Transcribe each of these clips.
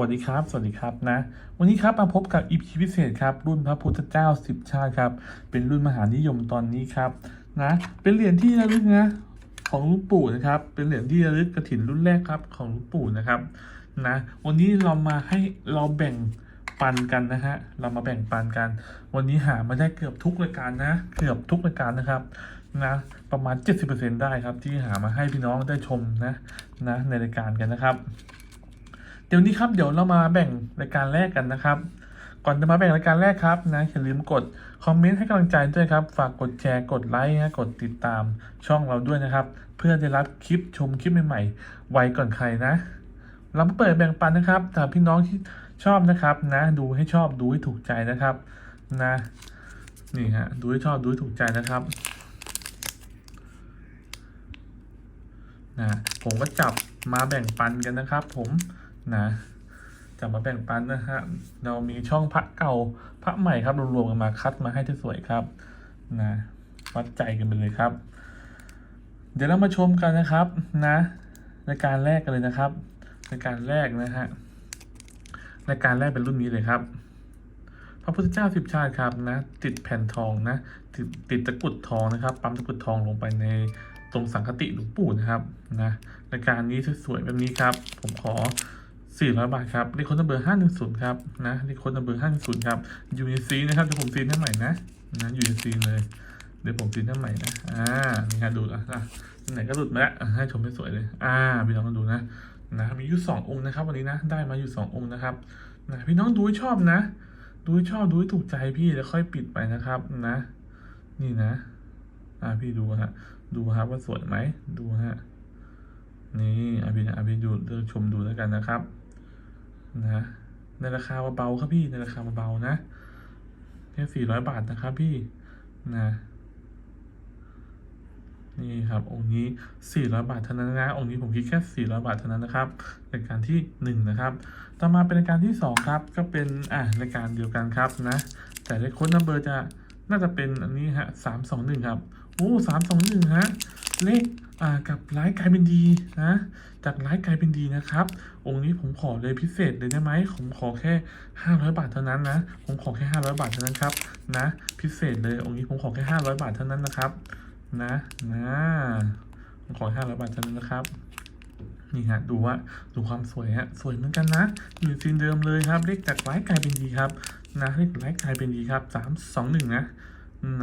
สวัสดีครับ สวัสดีครับนะ วันนี้ครับมาพบกับ EP พิเศษครับ รุ่นพระพุทธเจ้าสิบชาติครับ เป็นรุ่นมหานิยมตอนนี้ครับนะ เป็นเหรียญที่ระลึกนะของลุงปู่นะครับ เป็นเหรียญที่ระลึกกระถินรุ่นแรกครับของลุงปู่นะครับนะ วันนี้เรามาให้เราแบ่งปันกันนะฮะ เรามาแบ่งปันกัน วันนี้หามาได้เกือบทุกรายการนะ เกือบทุกรายการนะครับนะประมาณ 70%ได้ครับที่หามาให้พี่น้องได้ชมนะนะในรายการกันนะครับ เดี๋ยวนี้ครับเดี๋ยวเรามาแบ่งรายการแรกกันนะครับ ก่อนจะมาแบ่งรายการแรกครับนะอย่าลืมกดคอมเมนต์ให้กำลังใจด้วยครับ ฝากกดแชร์กดไลค์นะกดติดตามช่องเราด้วยนะครับ เพื่อได้รับคลิปชมคลิปใหม่ๆไวก่อนใครนะเรามาเปิดแบ่งปันนะครับถ้าพี่น้องที่ชอบนะครับ นะดูให้ชอบดูให้ถูกใจนะครับ นะนี่ฮะดูให้ชอบดูให้ถูกใจนะครับนะผมก็จับมาแบ่งปันกันนะครับ ผม นะจับมาแบ่งปันนะฮะเรามีช่องพระเก่าพระใหม่ครับรวมๆกันมาคัดมาให้ที่สวยครับนะวัดใจกันไปเลยครับ เดี๋ยวเรามาชมกันนะครับนะรายการแรกกันเลยนะครับรายการแรกนะฮะรายการแรกเป็นรุ่นนี้เลยครับ พระพุทธเจ้าสิบชาติครับนะ ติดแผ่นทองนะติดติดตะกุดทองนะครับ ปั๊มตะกุดทองลงไปในตรงสังคติหลวงปู่นะครับนะรายการนี้สวยๆแบบนี้ครับ ผมขอ 400 บาทครับเลขโค้ดนัมเบอร์510 ครับ นะเลขโค้ดนัมเบอร์510 ครับอยู่ในซีนะครับเดี๋ยวผมซีนให้ใหม่นะนะอยู่ในซีนเลยเดี๋ยวผมซีนให้ใหม่นะอ่านี่ครับดูอะไหนก็หลุดมาแล้วให้ชมให้สวยเลย อ่าพี่น้องก็ดูนะนะมีอยู่สององค์นะครับ วันนี้นะ ได้มาอยู่สององค์นะครับนะพี่น้องดูให้ชอบนะ ดูให้ชอบดูให้ถูกใจพี่แล้วค่อยปิดไปนะครับนะ นี่นะ อ่าพี่ดูฮะดูครับว่าสวยไหมดูฮะนี่อาพี่นะอาพี่ดูเลือกชมดูแล้วกันนะครับ นะในราคาเบาๆครับพี่ในราคาเบาๆนะแค่สี่ร้อยบาทนะครับพี่นะนี่ครับองค์นี้สี่ร้อยบาทเท่านั้นนะองค์นี้ผมคิดแค่สี่ร้อยบาทเท่านั้นนะครับรายการที่หนึ่งนะครับ ต่อมาเป็นรายการที่สองครับ ก็เป็นอ่ารายการเดียวกันครับนะ แต่เลขโค้ดนัมเบอร์จะน่าจะเป็นอันนี้ฮะสามสองหนึ่งครับโอ้สามสองหนึ่งฮะ เลขอ่ากับร้ายกลายเป็นดีนะจากร้ายกลายเป็นดีนะครับ องค์นี้ผมขอเลยพิเศษเลยได้ไหมผมขอแค่ห้าร้อยบาทเท่านั้นนะ ผมขอแค่ห้าร้อยบาทเท่านั้นครับนะ พิเศษเลยองค์นี้ผมขอแค่ห้าร้อยบาทเท่านั้นนะครับนะนะผมขอห้าร้อยบาทเท่านั้นนะครับนี่ฮะดูว่าดูความสวยฮะสวยเหมือนกันนะ อยู่ในซีนเดิมเลยครับเลขจากร้ายกลายเป็นดีครับนะเลขจากร้ายกลายเป็นดีครับสามสองหนึ่งนะ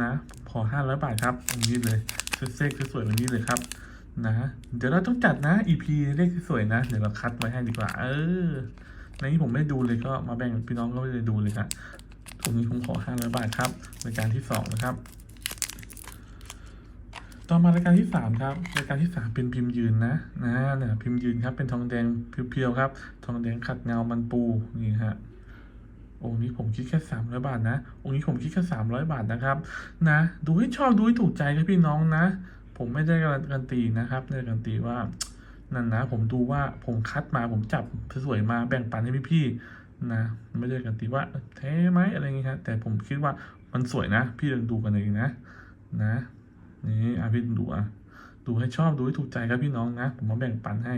นะผมขอห้าร้อยบาทครับตรงนี้เลย เซ็กสวยๆแบบนี้เลยครับ นะ เดี๋ยวเราต้องจัดนะ EP เลขสวยนะ เดี๋ยวเราคัดไว้ให้ดีกว่า เออ ในนี้ผมไม่ดูเลยก็มาแบ่งพี่น้องก็ไม่ได้ดูเลยครับตรงนี้ผมขอห้าร้อยบาทครับรายการที่สองนะครับ ต่อมารายการที่สามครับรายการที่สามเป็นพิมพ์ยืนนะนะเนี่ยพิมพ์ยืนครับ เป็นทองแดงเพียวๆครับ ทองแดงขัดเงามันปูนี่ฮะ องค์นี้ผมคิดแค่สามร้อยบาทนะ องค์นี้ผมคิดแค่สามร้อยบาทนะครับนะ ดูให้ชอบดูให้ถูกใจครับพี่น้องนะ ผมไม่ได้การันตีนะครับไม่ได้การันตีว่านั่นนะ ผมดูว่าผมคัดมาผมจับสวยๆมาแบ่งปันให้พี่ๆนะไม่ได้การันตีว่าแท้ไหมอะไรเงี้ยครับแต่ผมคิดว่ามันสวยนะ พี่ลองดูกันเองนะ นะนี่อะพี่ดูอะดูให้ชอบดูให้ถูกใจครับพี่น้องนะ ผมมาแบ่งปันให้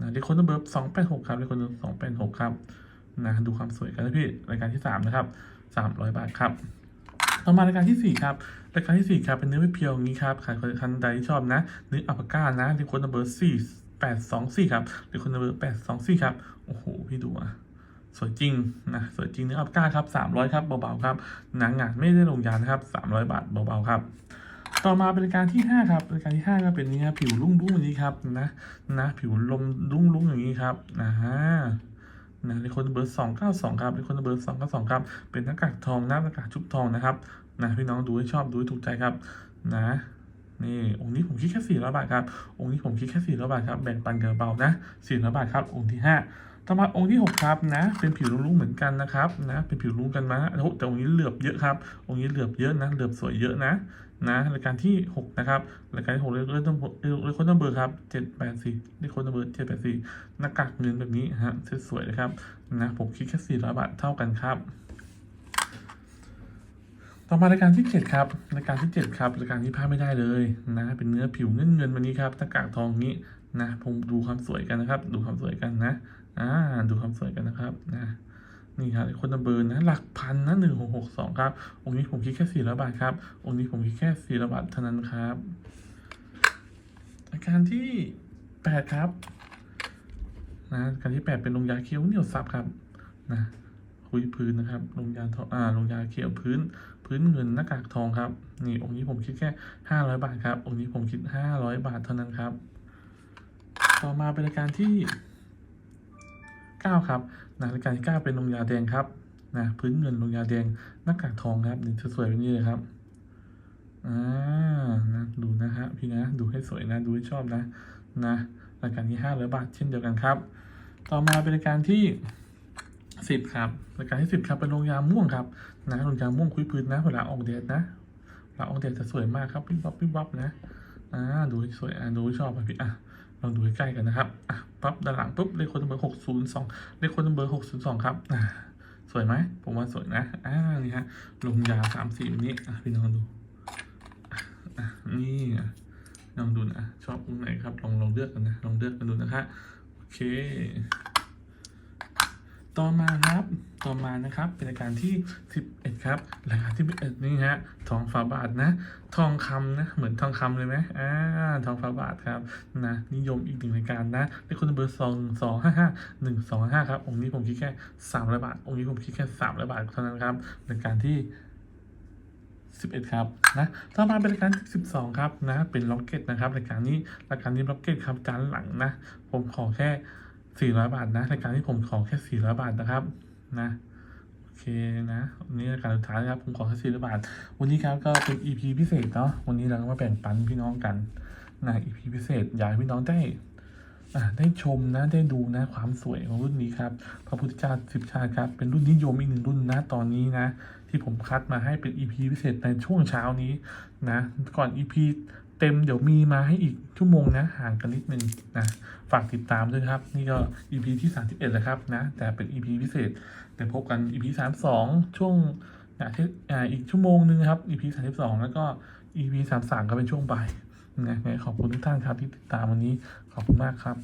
นะเลขคนเบอร์สองแปดหกครับเลขคนสองแปดหกครับ นะดูความสวยกันนะพี่รายการที่สามนะครับสามร้อยบาทครับ ต่อมารายการที่สี่ครับรายการที่สี่ครับ เป็นเนื้อไม่เพียวอย่างนี้ครับใครคนใดที่ชอบนะเนื้ออัปปาก้านะที่คนเบอร์สี่แปดสองสี่ครับหรือคนเบอร์แปดสองสี่ครับโอ้โหพี่ดูอะสวยจริงนะสวยจริงเนื้ออัปปาก้าครับสามร้อยครับเบาๆครับหนังงานไม่ได้ลงยานะครับสามร้อยบาทเบาๆครับต่อมาเป็นรายการที่ห้าครับรายการที่ห้าก็เป็นนี่ครับผิวรุ่งรุ่งอย่างนี้ครับนะนะ ผิวลมรุ่งรุ่งอย่างนี้ครับนะฮะ นะเลขคนเบอร์สองเก้าสองครับเลขคนเบอร์สองเก้าสองครับ เป็นหน้ากากทองหน้ากากชุบทองนะครับนะพี่น้องดูให้ชอบดูให้ถูกใจครับนะนี่องค์นี้ผมคิดแค่สี่ร้อยบาทครับองค์นี้ผมคิดแค่สี่ร้อยบาทครับแบ่งปันเกันเบานะสี่ร้อยบาทครับองค์ที่ห้าต่อมาองค์ที่หกครับนะ เป็นผิวรุ้งเหมือนกันนะครับนะเป็นผิวรุ้งกันมาแต่องค์นี้เหลือบเยอะครับ องค์นี้เหลือบเยอะนะเหลือบสวยเยอะนะ นะรายการที่หกนะครับรายการที่หกเลขเลขต้องเลขคนต้องเบอร์ครับเจ็ดแปดสี่เลขคนต้องเบอร์เจ็ดแปดสี่หน้ากากเงินแบบนี้ฮะสวยๆเลยครับนะผมคิดแค่สี่ร้อยบาทเท่ากันครับ ต่อมารายการที่เจ็ดครับรายการที่เจ็ดครับรายการที่พลาดไม่ได้เลยนะ เป็นเนื้อผิวเงินเงินวันนี้ครับหน้ากากทองนี้นะผมดูความสวยกันนะครับ ดูความสวยกันนะอ่าดูความสวยกันนะครับนะ นี่ครับคนนัมเบอร์นะหลักพันนะหนึ่งหกหกสองครับ องค์นี้ผมคิดแค่สี่ร้อยบาทครับ องค์นี้ผมคิดแค่สี่ร้อยบาทเท่านั้นครับ อาการที่แปดครับนะอาการที่แปดเป็นลงยาเคี้ยวเหนียวซับครับนะคุยพื้นนะครับลงยาทองอ่าลงยาเขียวพื้น พื้นเงินหน้ากากทองครับ นี่องค์นี้ผมคิดแค่ห้าร้อยบาทครับ องค์นี้ผมคิดห้าร้อยบาทเท่านั้นครับ ต่อมาเป็นรายการที่ เก้าครับนะรายการที่เก้าเป็นลงยาแดงครับนะพื้นเงินลงยาแดงหน้ากากทองครับนี่สวยๆแบบนี้เลยครับอ่านะดูนะฮะพี่นะดูให้สวยนะดูให้ชอบนะนะรายการที่ห้าร้อยบาทเช่นเดียวกันครับ ต่อมาเป็นรายการที่สิบครับรายการที่สิบครับเป็นลงยาม่วงครับนะลงยาม่วงคุยพื้นนะเวลาออกแดดนะเวลาออกแดดจะสวยมากครับปิ๊บวับปิ๊บวับนะอ่าดูให้สวยอะดูให้ชอบอะพี่อะลองดูใกล้กันนะครับอะ ปั๊บด้านหลังปุ๊บเลขคนเบอร์หกศูนย์สองเลขคนเบอร์หกศูนย์สองครับสวยไหมผมว่าสวยนะอ่านี่ฮะลงยาสามสีแบบนี้อะพี่น้องดูนี่ลองดูนะชอบตรงไหนครับลองลองเลือกกันนะลองเลือกกันดูนะคะโอเค ต่อมาครับ ต่อมานะครับเป็นรายการที่ 11 ครับรายการที่11นี่ฮะทองฝาบาทนะ ทองคำนะเหมือนทองคำเลยไหมอ่าทองฝาบาทครับนะนิยมอีกหนึ่งรายการนะเลขคนเบอร์สองสองห้าห้าหนึ่งสองห้าครับองค์นี้ผมคิดแค่สามร้อยบาทองค์นี้ผมคิดแค่สามร้อยบาทเท่านั้นครับรายการที่สิบเอ็ดครับนะต่อมาเป็นรายการที่สิบสองครับนะเป็นล็อกเก็ตนะครับรายการนี้รายการนี้ล็อกเก็ตครับจานหลังนะ ผมขอแค่ 400 บาทนะรายการที่ผมขอแค่400 บาทนะครับนะโอเคนะวันนี้รายการสุดท้ายนะครับผมขอแค่400บาท วันนี้ครับก็เป็น EP พิเศษเนาะวันนี้เราก็มาแบ่งปันพี่น้องกันนะ EP พิเศษอยากให้พี่น้องได้อ่าได้ชมนะได้ดูนะความสวยของรุ่นนี้ครับพระพุทธเจ้าสิบชาติครับเป็นรุ่นนิยมอีกหนึ่งรุ่นนะตอนนี้นะ ที่ผมคัดมาให้เป็น EP พิเศษในช่วงเช้านี้นะก่อน EP เต็มเดี๋ยวมีมาให้อีกชั่วโมงนะห่างกันนิดนึงนะฝากติดตามด้วยครับ นี่ก็ EP ที่ 31แล้วครับนะแต่เป็น EP พิเศษเดี๋ยวพบกัน EP 32 ช่วงนะที่อ่าอีกชั่วโมงนึงครับ EP 32 แล้วก็ EP 33 ก็เป็นช่วงบ่ายนะขอบคุณทุกท่านครับที่ติดตามวันนี้ขอบคุณมากครับ